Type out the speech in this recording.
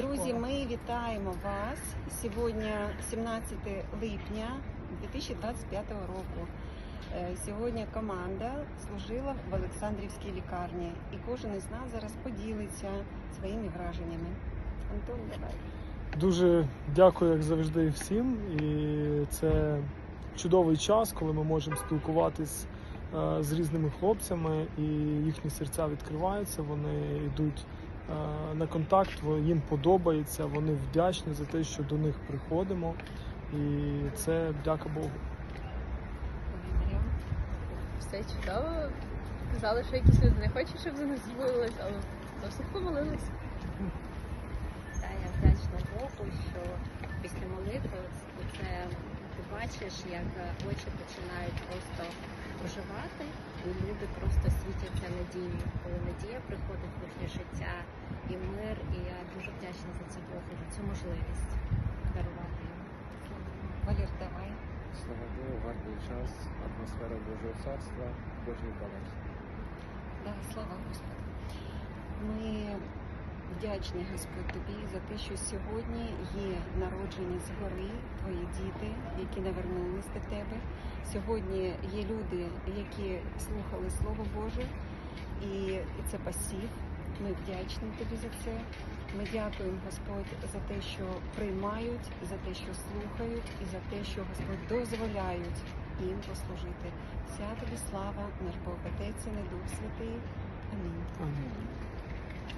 Друзі, ми вітаємо вас. Сьогодні 17 липня 2025 року. Е, Сьогодні команда служила в Олександрівській лікарні, і кожен із нас зараз поділиться своїми враженнями. Антон, давай. Дуже дякую, як завжди, всім. І це чудовий час, коли ми можемо спілкуватись е, з різними хлопцями, і їхні серця відкриваються. Вони йдуть на контакт, їм подобається, вони вдячні за те, що до них приходимо. І це дяка Богу. Все чудово. Казали, що якісь люди не хочуть, щоб за них змолились, але досить помолились. Та я вдячна Богу, що після молитви це ти бачиш, як е, очі починають просто оживати, і люди просто світяться надією, коли надія приходить в їхнє життя і мир. І я дуже вдячна за це Богу, за цю можливість дарувати їм. Валер, давай. Слава Богу, гарний час, атмосфера Божого царства, Божий баланс. Да, слава Господу. Ми вдячні Господь тобі за те, що сьогодні є народжені згори твої діти, які навернулись до тебе. Сьогодні є люди, які слухали Слово Боже, і це пасів. Ми вдячні тобі за це. Ми дякуємо Господь за те, що приймають, за те, що слухають, і за те, що Господь дозволяють їм послужити. Вся тобі слава, наш Бог Отець і Дух Святий. Амінь. Амінь.